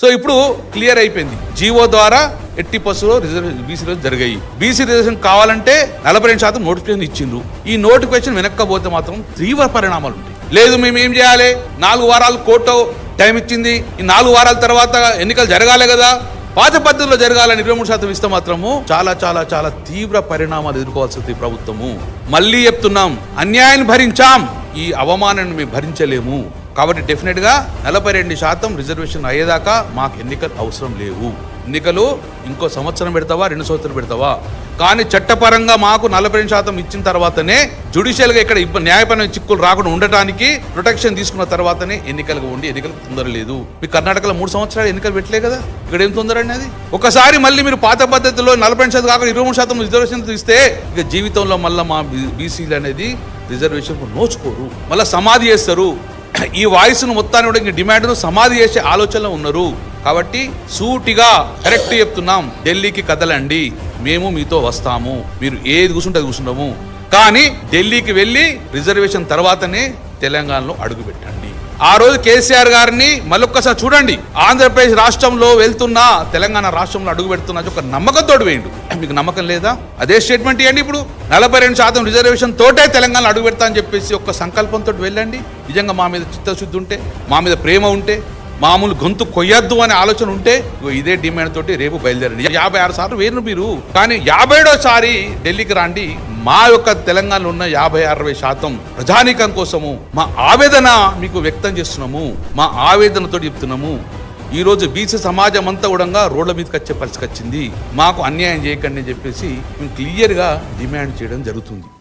So ఇప్పుడు clear అయిపోయింది. GO ద్వారా ఎట్టి పసులో రిజర్వేషన్ బీసీ జరిగాయి. బీసీ రిజర్వేషన్ కావాలంటే నలభై రెండు శాతం నోటిఫికేషన్ ఇచ్చిండ్రు. ఈ నోటిఫికేషన్ వెనక్కపోతే మాత్రం తీవ్ర పరిణామాలు ఉంటాయి. లేదు మేము ఏం చేయాలి? నాలుగు వారాలు కోర్టు టైం ఇచ్చింది. ఈ నాలుగు వారాల తర్వాత ఎన్నికలు జరగాలి కదా. పాత పద్ధతిలో జరగాలని ఇరవై మూడు శాతం ఇస్తే మాత్రము చాలా చాలా చాలా తీవ్ర పరిణామాలు ఎదుర్కోవాల్సింది ప్రభుత్వము. మళ్ళీ చెప్తున్నాం అన్యాయాన్ని భరించాం. ఈ అవమానాన్ని మేము భరించలేము. కాబట్టి డెఫినెట్గా నలభై రెండు శాతం రిజర్వేషన్ అయ్యేదాకా మాకు ఎన్నికలు అవసరం లేవు. ఎన్నికలు ఇంకో సంవత్సరం పెడతావా రెండు సంవత్సరాలు పెడతావా? కానీ చట్టపరంగా మాకు నలభై రెండు శాతం ఇచ్చిన తర్వాతనే జుడిషియల్గా ఇక్కడ న్యాయపరమైన చిక్కులు రాకుండా ఉండటానికి ప్రొటెక్షన్ తీసుకున్న తర్వాతనే ఎన్నికలకు ఉండి ఎన్నికలు తొందర లేదు. మీ కర్ణాటకలో మూడు సంవత్సరాలు ఎన్నికలు పెట్టలే కదా? ఇక్కడ ఏం తొందర అనేది ఒకసారి మళ్ళీ మీరు పాత పద్ధతిలో నలభై రెండు శాతం కాకుండా ఇరవై మూడు శాతం రిజర్వేషన్ ఇస్తే ఇక జీవితంలో మళ్ళీ మా బీసీలు అనేది రిజర్వేషన్ నోచుకోరు. మళ్ళీ సమాధి చేస్తారు. ఈ వాయిస్ను మొత్తాన్ని కూడా ఇంక డిమాండ్ను సమాధి చేసే ఆలోచనలో ఉన్నారు. కాబట్టి సూటిగా కరెక్ట్ చెప్తున్నాం. ఢిల్లీకి కదలండి. మేము మీతో వస్తాము. మీరు ఏది కూర్చుంటే అది కూర్చుంటాము. కానీ ఢిల్లీకి వెళ్ళి రిజర్వేషన్ తర్వాతనే తెలంగాణలో అడుగు పెట్టండి ఆ రోజు కేసీఆర్ గారిని మళ్ళొక్కసారి చూడండి. ఆంధ్రప్రదేశ్ రాష్ట్రంలో వెళ్తున్నా తెలంగాణ రాష్ట్రంలో అడుగు పెడుతున్నా ఒక నమ్మకంతో వేయండు. మీకు నమ్మకం లేదా? అదే స్టేట్మెంట్ ఇవ్వండి ఇప్పుడు. నలభై రెండు శాతం రిజర్వేషన్ తోటే తెలంగాణ అడుగు పెడతా అని చెప్పేసి ఒక సంకల్పంతో వెళ్ళండి. నిజంగా మా మీద చిత్తశుద్ధి ఉంటే మా మీద ప్రేమ ఉంటే మామూలు గొంతు కొయ్యొద్దు అనే ఆలోచన ఉంటే ఇదే డిమాండ్ తోటి రేపు బయలుదేరండి. యాభై ఆరు సార్లు వేరు మీరు. కానీ యాభై సారి ఢిల్లీకి రాండి. మా యొక్క తెలంగాణలో ఉన్న యాభై అరవై శాతం ప్రజానీకం కోసము మా ఆవేదన మీకు వ్యక్తం చేస్తున్నాము. మా ఆవేదనతో చెప్తున్నాము. ఈ రోజు బీసీ సమాజం అంతా కూడా రోడ్ల మీదకి వచ్చే పరిస్థితి వచ్చింది. మాకు అన్యాయం చేయకండి అని చెప్పేసి మేము క్లియర్గా డిమాండ్ చేయడం జరుగుతుంది.